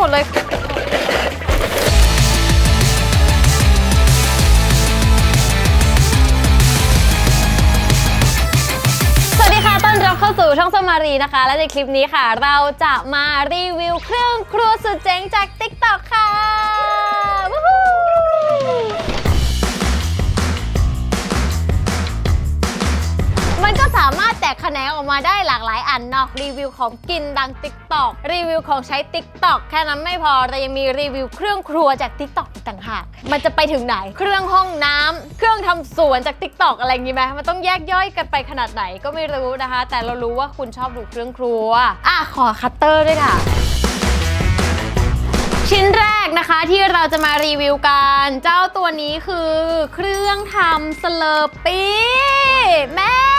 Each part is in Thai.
หมดเลย สวัสดีค่ะ ต้อนรับเข้าสู่ช่องสมารีนะคะ และในคลิปนี้ค่ะ เราจะมารีวิวเครื่องครัวสุดเจ๋งจาก TikTok ค่ะ มาได้หลากหลายอันนาะรีวิวของกินดัง TikTok รีวิวของใช้ TikTok แค่นั้นไม่พอเรายังมีรีวิวเครื่องครัวจาก TikTok อีกต่างหากมันจะไปถึงไหน เครื่องห้องน้ำเครื่องทำสวนจาก TikTok อะไรอย่างงี้ไหมมันต้องแยกย่อยกันไปขนาดไหนก็ไม่รู้นะคะ แต่เรารู้ว่าคุณชอบดูเครื่องครัวอะขอคัตเตอร์ด้วยค่ะชิ้นแรกนะคะที่เราจะมารีวิวกัน เจ้าตัวนี้คือเครื่องทำสเลอร์ปี้แม่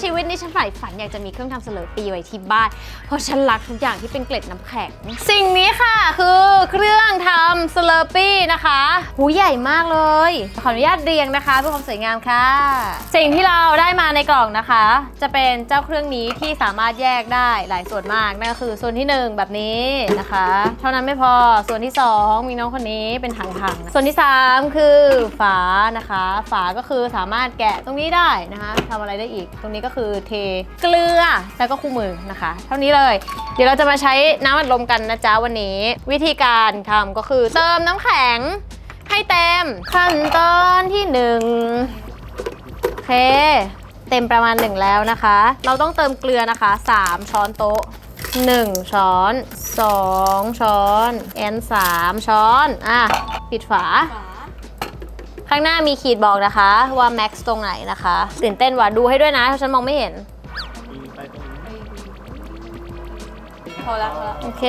ชีวิตนี้ฉันใฝ่ฝันอยากจะมีเครื่องทำสเลอร์ปี้ไว้ที่บ้าน เพราะฉันรักทุกอย่างที่เป็นเกล็ดน้ำแข็ง สิ่งนี้ค่ะคือเครื่องทำสเลอร์ปี้นะคะ หูใหญ่มากเลย ขออนุญาตเรียงนะคะเพื่อความสวยงามค่ะ สิ่งที่เราได้มาในกล่องนะคะ จะเป็นเจ้าเครื่องนี้ที่สามารถแยกได้หลายส่วนมากนั่นก็คือส่วนที่หนึ่งแบบนี้นะคะ เท่านั้นไม่พอส่วนที่สองมีน้องคนนี้เป็นถังๆส่วนที่สามคือฝานะคะ ฝาก็คือสามารถแกะตรงนี้ได้นะคะทำอะไรได้อีกตรงนี้ก็็คือเทเกลือแล้วก็คู่มือนะคะ เท่านี้เลย เดี๋ยวเราจะมาใช้น้ำอัดลมกันนะจ๊ะวันนี้ วิธีการทำก็คือเติมน้ำแข็งให้เต็มขั้นตอนที่หนึ่งโอเค เต็มประมาณหนึ่งแล้วนะคะ เราต้องเติมเกลือนะคะ 3 ช้อนโต๊ะ 1 ช้อน 2 ช้อน แอน3ช้อน อะ ปิดฝา ข้างหน้ามีขีดบอกนะคะ ว่าแม็กซ์ตรงไหนนะคะตื่นเต้นว่ะดูให้ด้วยนะถ้าฉันมองไม่เห็น พอแล้วพอแล้วโอเค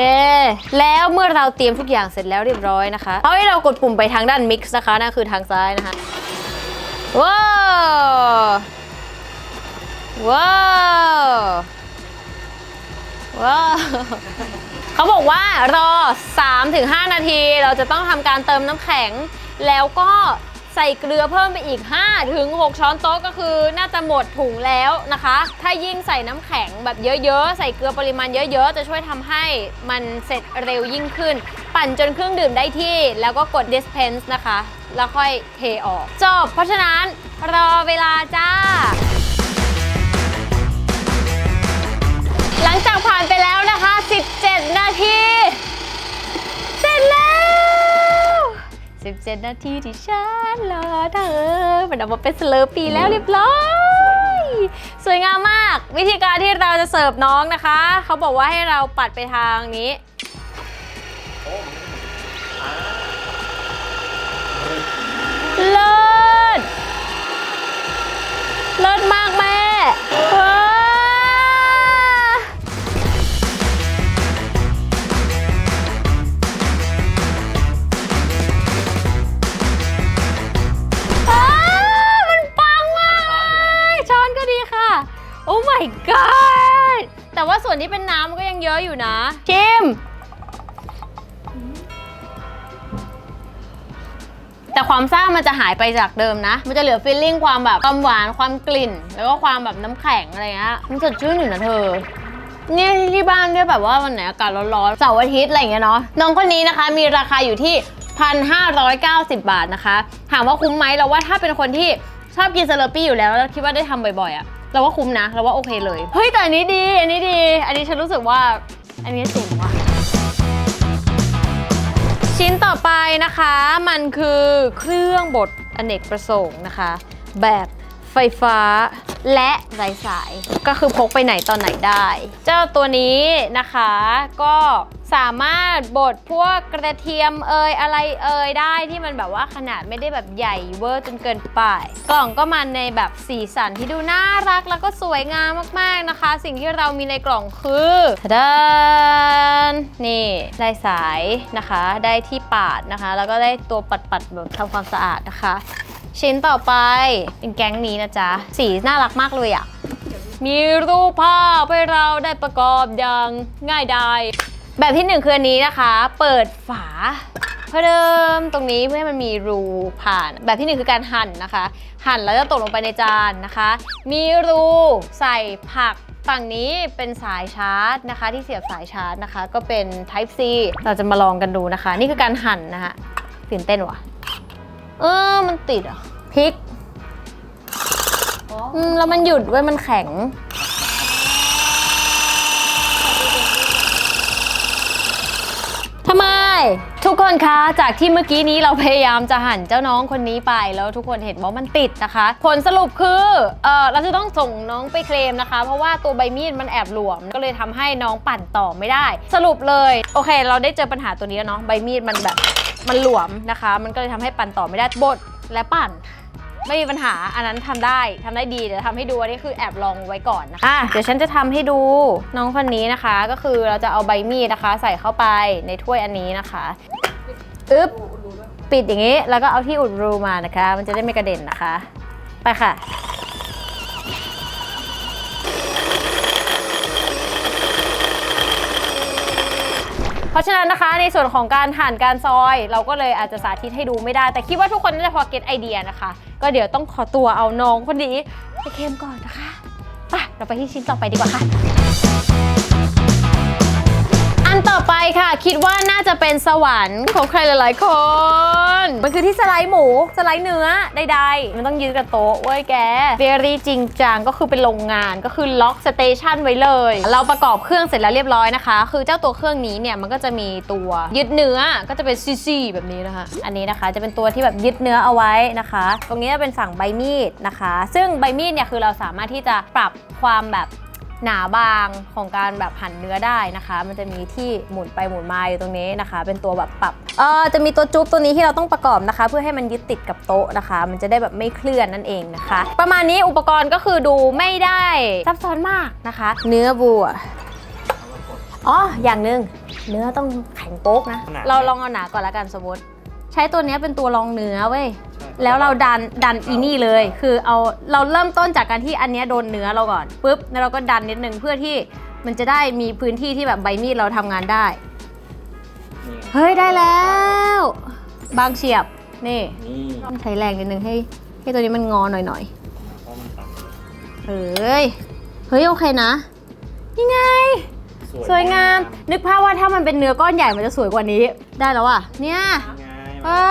แล้วเมื่อเราเตรียมทุกอย่างเสร็จแล้วเรียบร้อยนะคะเขาให้เรากดปุ่มไปทางด้าน mix นะคะนั่นคือทางซ้ายนะคะว้าวว้าวว้าวเขาบอกว่ารอ 3-5 นาทีเราจะต้องทำการเติมน้ำแข็ง แล้วก็ ใส่เกลือเพิ่มไปอีก5-6ช้อนโต๊ะก็คือน่าจะหมดถุงแล้วนะคะ ถ้ายิ่งใส่น้ำแข็งแบบเยอะๆ ใส่เกลือปริมาณเยอะๆ จะช่วยทำให้มันเสร็จเร็วยิ่งขึ้น ปั่นจนเครื่องดื่มได้ที่ แล้วก็กด dispense นะคะ แล้วค่อยเทออก จบ เพราะฉะนั้นรอเวลาจ้า หลังจาก 17นาทีที่ฉันรอเธอมันออกมาเป็นสเลอร์ปีแล้วเรียบร้อย สวยงามมาก วิธีการที่เราจะเสิร์ฟน้องนะคะ เขาบอกว่าให้เราปัดไปทางนี้ เลิศ เลิศมากแม่ อะอยู่นะ ชิม แต่ความซ่ามันจะหายไปจากเดิมนะ มันจะเหลือฟีลลิ่งความแบบความหวานความกลิ่น แล้วก็ความแบบน้ำแข็งอะไรเงี้ยมันสดชื่นอยู่นะเธอเนี่ยที่บ้านเนี่ยแบบว่าวันไหนอากาศร้อนๆเสาร์อาทิตย์อะไรอย่างเงี้ยเนาะน้องคนนี้นะคะ มีราคาอยู่ที่ 1,590 บาทนะคะ ถามว่าคุ้มไหมเราว่าถ้าเป็นคนที่ชอบกินซาลาปี้อยู่แล้วแล้วคิดว่าได้ทำบ่อยๆอะ เราว่าคุ้มนะเราว่าโอเคเลย เฮ้ยแต่อันนี้ดี อันนี้ดี อันนี้ฉันรู้สึกว่าอันนี้เจ๋งว่ะ ชิ้นต่อไปนะคะ มันคือเครื่องบดอเนกประสงค์นะคะ แบบ ไฟฟ้า และไร้สาย ก็คือพกไปไหนตอนไหนได้ เจ้าตัวนี้นะคะก็สามารถบดพวกกระเทียมเอยอะไรเอยได้ที่มันแบบว่าขนาดไม่ได้แบบใหญ่เวอร์จนเกินไป กล่องก็มาในแบบสีสันที่ดูน่ารักแล้วก็สวยงามมากๆนะคะ สิ่งที่เรามีในกล่องคือทะดานนี่ได้สายนะคะ ได้ที่ปาดนะคะ แล้วก็ได้ตัวปัดๆแบบทำความสะอาดนะคะ ชิ้นต่อไปเป็นแก๊งนี้นะจ๊ะ สีน่ารักมากเลยอะ่ะ มีรูปภาพให้เราได้ประกอบอย่างง่ายดาย แบบที่หนึ่งคืออันนี้นะคะ เปิดฝาเพื่อเดิมตรงนี้เพื่อให้มันมีรูผ่าน แบบที่หนึ่งคือการหั่นนะคะ หั่นแล้วจะตกลงไปในจานนะคะ มีรูใส่ผักฝั่งนี้เป็นสายชาร์จนะคะ ที่เสียบสายชาร์จนะคะ ก็เป็น Type C เราจะมาลองกันดูนะคะ นี่คือการหั่นนะคะตื่นเต้นว่ะ เออ มันติดอะพลิกอ๋ออืมแล้วมันหยุดไว้ยมันแข็ง ทำไม ทุกคนคะ จากที่เมื่อกี้นี้เราพยายามจะหั่นเจ้าน้องคนนี้ไป แล้วทุกคนเห็นว่ามันติดนะคะ ผลสรุปคือเออเราจะต้องส่งน้องไปเคลมนะคะ เพราะว่าตัวใบมีดมันแอบหลวม ก็เลยทำให้น้องปั่นต่อไม่ได้ สรุปเลย โอเค เราได้เจอปัญหาตัวนี้แล้วเนาะใบมีดมันแบบ มันหลวมนะคะ มันก็เลยทำให้ปั่นต่อไม่ได้บดและปั่น ไม่มีปัญหาอันนั้นทำได้ทำได้ดีเดี๋ยวทำให้ดูอันนี้คือแอบลองไว้ก่อนนะคะะเดี๋ยวฉันจะทำให้ดูน้องคนนี้นะคะ ก็คือเราจะเอาใบมีดนะคะ ใส่เข้าไปในถ้วยอันนี้นะคะอึ๊บปิดอย่างนี้แล้วก็เอาที่อุดรูมานะคะ มันจะได้ไม่กระเด็นนะคะ ไปค่ะ ราะฉะนั้นนะคะในส่วนของการหั่นการซอย เราก็เลยอาจจะสาธิตให้ดูไม่ได้ แต่คิดว่าทุกคนน่าจะพอเก็ตไอเดียนะคะ ก็เดี๋ยวต้องขอตัวเอาน้องคนนี้ไปเค็มก่อนนะคะไปเราไปที่ชิ้นต่อไปดีกว่าค่ะ ไปค่ะ คิดว่าน่าจะเป็นสวรรค์ของใครหลายๆคน มันคือที่สไลด์หมูสไลด์เนื้อใดๆ มันต้องยืดกับโต๊ะเว้ยแกเบรี่จริงจังก็คือเป็นโรงงานก็คือล็อกสเตชันไว้เลย เราประกอบเครื่องเสร็จแล้วเรียบร้อยนะคะ คือเจ้าตัวเครื่องนี้เนี่ยมันก็จะมีตัวยึดเนื้อก็จะเป็นซีๆแบบนี้นะคะ อันนี้นะคะจะเป็นตัวที่แบบยึดเนื้อเอาไว้นะคะ ตรงนี้จะเป็นฝั่งใบมีดนะคะ ซึ่งใบมีดเนี่ยคือเราสามารถที่จะปรับความแบบ หนาบางของการแบบหั่นเนื้อได้นะคะ มันจะมีที่หมุนไปหมุนมาอยู่ตรงนี้นะคะ เป็นตัวแบบปรับเออจะมีตัวจุ๊บตัวนี้ที่เราต้องประกอบนะคะ เพื่อให้มันยึดติดกับโต๊ะนะคะ มันจะได้แบบไม่เคลื่อนนั่นเองนะคะ ประมาณนี้อุปกรณ์ก็คือดูไม่ได้ซับซ้อนมากนะคะ เนื้อบัวอ๋ออย่างหนึ่งเนื้อต้องแข็งโป๊กนะขนาดไหนเราลองเอาหนาก่อนละกันสมมติ ใช้ตัวเนี้ยเป็นตัวรองเนื้อเว้ย แล้วเราดันดันอีนี่เลย คือเอาเราเริ่มต้นจากการที่อันเนี้ยโดนเนื้อเราก่อนปุ๊บแล้วเราก็ดันนิดนึงเพื่อที่มันจะได้มีพื้นที่ที่แบบใบมีดเราทำงานได้นี่เฮ้ยได้แล้ว บางเฉียบนี่นี่ต้องใช้แรงนิดนึงให้ให้ตัวนี้มันงอหน่อยหน่อยเพราะมันต่ำๆเอ้ยเฮ้ยโอเคนะนี่ไง สวยงาม นึกภาพว่าถ้ามันเป็นเนื้อก้อนใหญ่มันจะสวยกว่านี้ ได้แล้วอะ เนี่ยง่าเฮ้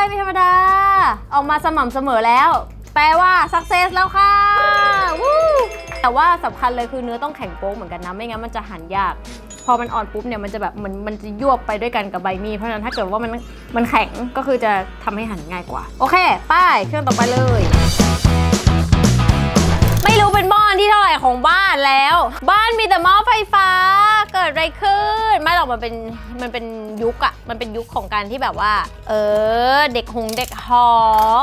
ยไม่ธรรมดา ออกมาสม่ำเสมอแล้ว แปลว่า success แล้วค่ะวู้แต่ว่าสำคัญเลยคือเนื้อต้องแข็งโป๊กเหมือนกันนะ ไม่งั้นมันจะหั่นยาก พอมันอ่อนปุ๊บเนี่ยมันจะแบบมันมันจะยวบไปด้วยกันกับใบมีดเพราะฉะนั้นถ้าเกิดว่ามันมันแข็งก็คือจะทำให้หั่นง่ายกว่า โอเคไป้ายเครื่องต่อไปเลย ไม่รู้เป็นหม้อที่เท่าไหร่ของบ้านแล้ว บ้านมีแต่หม้อไฟฟ้า เกิดอะไรขึ้นไม่หรอกมันเป็นมันเป็นยุคอะมันเป็นยุคของการที่แบบว่า เออ เด็กหงเด็กหอ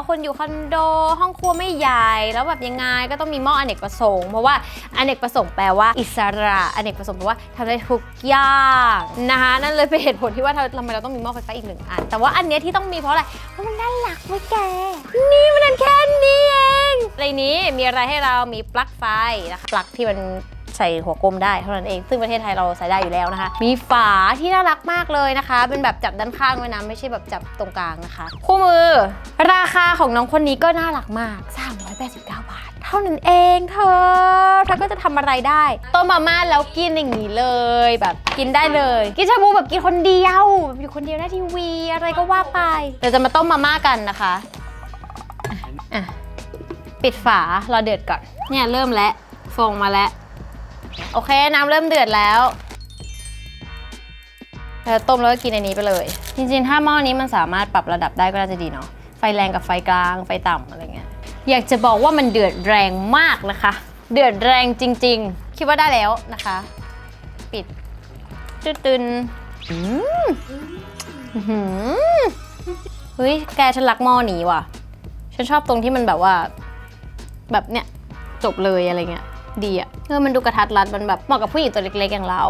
คนอยู่คอนโด ห้องครัวไม่ใหญ่แล้วแบบยังไงก็ต้องมีหม้ออเนกประสงค์เพราะว่าอเนกประสงค์แปลว่า อิสระอเนกประสงค์แปลว่าทำได้ทุกอย่างนะคะนั่นเลยเป็นเหตุผลที่ว่าทำไมเราต้องมีหม้อไฟฟ้าอีกหนึ่งอัน แต่ว่าอันเนี้ยที่ต้องมีเพราะอะไรเพราะมันน่ารักเว้ยแกนี่มันอันแค่นี้เองในนี้มีอะไรให้เรามีปลั๊กไฟนะคะปลั๊กที่มัน ใส่หัวกลมได้เท่านั้นเอง ซึ่งประเทศไทยเราใส่ได้อยู่แล้วนะคะ มีฝาที่น่ารักมากเลยนะคะ เป็นแบบจับด้านข้างด้วยนะไม่ใช่แบบจับตรงกลางนะคะ คู่มือ ราคาของน้องคนนี้ก็น่ารักมาก389บาท เท่านั้นเองเธอเธอก็จะทำอะไรได้ต้มมาม่าแล้วกินอย่างนี้เลยแบบกินได้เลย กินชาบูแบบกินคนเดียวอยู่คนเดียวหน้าทีวีอะไรก็ว่าไปเดี๋ยวจะมาต้มมาม่ากันนะคะปิดฝารอเดือดก่อน เนี่ยเริ่มแล้วฟองมาแล้ว โอเคน้ำเริ่มเดือดแล้วแล้วต้มแล้วก็กินในนี้ไปเลย จริงๆ ถ้าหม้อนี้มันสามารถปรับระดับได้ก็น่าจะดีเนาะไฟแรงกับไฟกลางไฟต่ำอะไรเงี้ยอยากจะบอกว่ามันเดือดแรงมากนะคะ เดือดแรงจริง ๆ คิดว่าได้แล้วนะคะ ปิดตึ๊ดตึนอืมอื้อหือเฮ้ยแกฉันรักหม้อนี้ว่ะ ฉันชอบตรงที่มันแบบว่า แบบเนี้ยจบเลยอะไรเงี้ย ดีอะเออมันดูกระทัดรัดมันแบบเหมาะกับผู้หญิงตัวเล็กๆอย่างเรา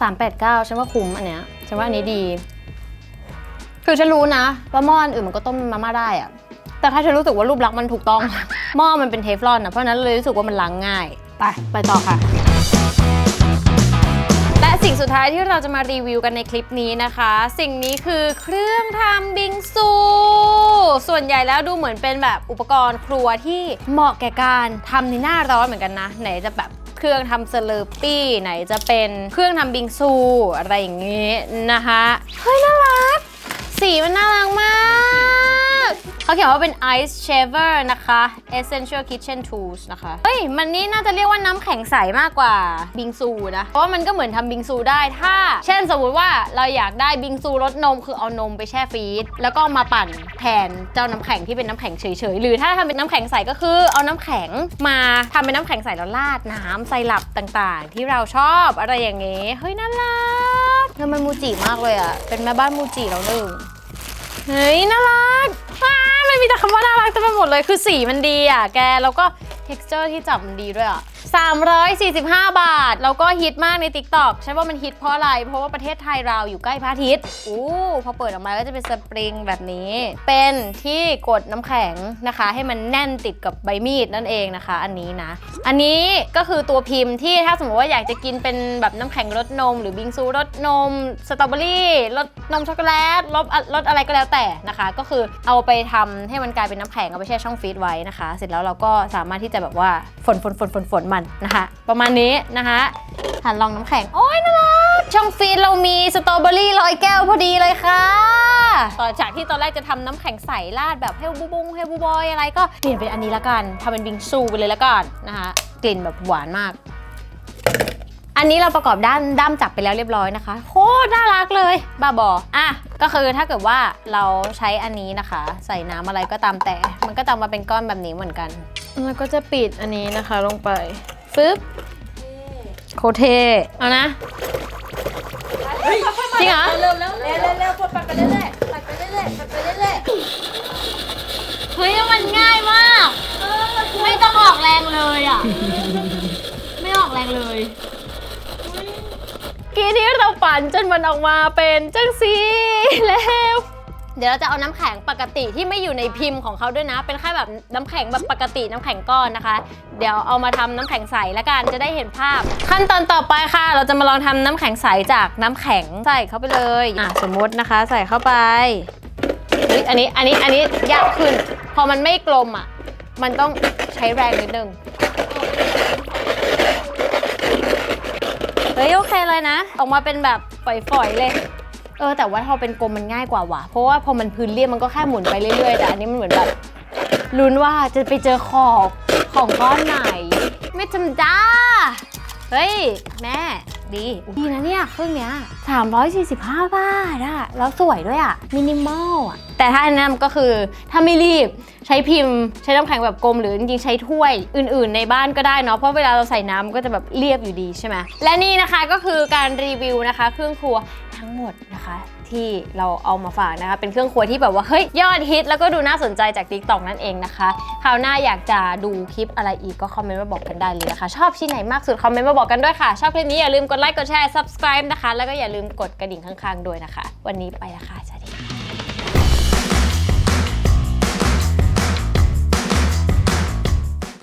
สามแปดเก้าฉันว่าคุ้มอันเนี้ยฉันว่าอันนี้ดี คือฉันรู้นะว่าหม้ออื่นมันก็ต้มมาม่าได้อะแต่ถ้าฉันรู้สึกว่ารูปลักษณ์มันถูกต้อง หม้อมันเป็นเทฟลอนอะเพราะนั้นเลยรู้สึกว่ามันล้างง่าย ไป ไปต่อค่ะ และสิ่งสุดท้ายที่เราจะมารีวิวกันในคลิปนี้นะคะ สิ่งนี้คือเครื่องทำบิงซู ส่วนใหญ่แล้วดูเหมือนเป็นแบบอุปกรณ์ครัวที่เหมาะแก่การทำในหน้าร้อนเหมือนกันนะ ไหนจะแบบเครื่องทำเซเลอร์ปี้ไหนจะเป็นเครื่องทำบิงซู อะไรอย่างงี้นะคะ เฮ้ย น่ารัก สีมันน่ารักมาก เขาเขียนว่าเป็น Ice Shaver นะคะ Essential Kitchen Tools นะคะ เฮ้ย มันนี่น่าจะเรียกว่าน้ำแข็งใสมากกว่าบิงซูนะ เพราะว่ามันก็เหมือนทำบิงซูได้ถ้า เช่นสมมติว่าเราอยากได้บิงซูรสนม คือเอานมไปแช่ฟรีซแล้วก็มาปั่นแทนเจ้าน้ำแข็งที่เป็นน้ำแข็งเฉยๆ หรือถ้าทำเป็นน้ำแข็งใสก็คือเอาน้ำแข็งมาทำเป็นน้ำแข็งใสแล้วราดน้ำไซรัปต่างๆ ที่เราชอบอะไรอย่างเงี้ยเฮ้ยน่ารักเธอมันมูจิมากเลยอะเป็นแม่บ้านมูจิแล้วหนึ่ง เฮ้ยน่ารักว้ามันมีแต่คำว่าน่ารักเต็มไปหมดเลยคือสีมันดีอะ แกแล้วก็ texture ที่จับมันดีด้วยอะ 345 บาท แล้วก็ฮิตมากใน TikTok ใช่ว่ามันฮิตเพราะอะไร เพราะว่าประเทศไทยเราอยู่ใกล้พระอาทิตย์อู้พอเปิดออกมาก็จะเป็นสปริงแบบนี้ เป็นที่กดน้ำแข็งนะคะ ให้มันแน่นติดกับใบมีดนั่นเองนะคะ อันนี้นะ อันนี้ก็คือตัวพิมพ์ที่ถ้าสมมติว่าอยากจะกินเป็นแบบน้ำแข็งรสนม หรือบิงซูรสนมสตรอเบอรี่รสนมช็อกโกแลตรสรสอะไรก็แล้วแต่นะคะ ก็คือเอาไปทำให้มันกลายเป็นน้ำแข็งเอาไปแช่ช่องฟรีซไว้นะคะ เสร็จแล้วเราก็สามารถที่จะแบบว่าฝนฝนฝนฝนฝนมันนะคะ ประมาณนี้นะคะหันลองน้ำแข็ง โอ้ยน่ารักช่องฟรีซเรามีสตรอเบอรี่ร้อยแก้วพอดีเลยค่ะ ต่อจากที่ตอนแรกจะทำน้ำแข็งใสราดแบบเฮลบูบงเฮลบูบอยอะไรก็เปลี่ยนเป็นอันนี้ละกันทำเป็นบิงซูไปเลยละกันนะคะกลิ่นแบบหวานมาก อันนี้เราประกอบด้านด้ามจับไปแล้วเรียบร้อยนะคะโคตรน่ารักเลยบ้าบออะก็คือถ้าเกิดว่าเราใช้อันนี้นะคะ ใส่น้ำอะไรก็ตามแต่ มันก็จะมาเป็นก้อนแบบนี้เหมือนกัน แล้วก็จะปิดอันนี้นะคะลงไปฟึบโคตรเทเอานะ จริงเหรอ เร็วเร็วเร็วเร็วเร็วปั่นไปเรื่อยๆปั่นไปเรื่อยๆปั่นไปเรื่อยเฮ้ยมันง่ายมาก ไม่ต้องออกแรงเลยอะ ไม่ออกแรงเลยกีที่เราปั่นจนมันออกมาเป็นจังสีแล้ว เดี๋ยวเราจะเอาน้ำแข็งปกติที่ไม่อยู่ในพิมพ์ของเขาด้วยนะ เป็นแค่แบบน้ำแข็งแบบปกติน้ำแข็งก้อนนะคะ เดี๋ยวเอามาทำน้ำแข็งใสแล้วกันจะได้เห็นภาพ ขั้นตอนต่อไปค่ะ เราจะมาลองทำน้ำแข็งใสจากน้ำแข็งใส่เข้าไปเลยอะสมมตินะคะ ใส่เข้าไปเฮ้ยอันนี้อันนี้อันนี้ยากขึ้น พอมันไม่กลมอะมันต้องใช้แรงนิดนึงเฮ้ยโอเคเลยนะ ออกมาเป็นแบบฝอยๆเลย เออแต่ว่าพอเป็นกลมมันง่ายกว่าว่ะเพราะว่าพอมันพื้นเรียบมันก็แค่หมุนไปเรื่อยๆแต่อันนี้มันเหมือนแบบลุ้นว่าจะไปเจอขอบของก้อนไหน ไม่จำจ้าเฮ้ย แม่ ดีดีนะเนี่ยเครื่องเนี้ย345 บาทอะแล้วสวยด้วยอะมินิมอลอะแต่ถ้าอันนั้นก็คือ ถ้าไม่รีบใช้พิมพ์ใช้น้ำแข็งแบบกลมหรือจริงๆใช้ถ้วยอื่นๆในบ้านก็ได้เนาะเพราะเวลาเราใส่น้ำก็จะแบบเรียบอยู่ดีใช่ไหมและนี่นะคะก็คือการรีวิวนะคะ เครื่องครัว ทั้งหมดนะคะ ที่เราเอามาฝากนะคะ เป็นเครื่องครัวที่แบบว่าเฮ้ยยอดฮิตแล้วก็ดูน่าสนใจจาก t ิ k t o k นั่นเองนะคะคราวหน้าอยากจะดูคลิปอะไรอีกก็คอมเมนต์มาบอกกันได้เลยนะคะ ชอบชิ้นไหนมากสุดคอมเมนต์มาบอกกันด้วยค่ะ ชอบคลิปนี้อย่าลืมกดไลค์กดแชร์ subscribe นะคะ แล้วก็อย่าลืมกดกระดิ่งข้างๆด้วยนะคะ วันนี้ไปละค่ะสวัสดีค่ะ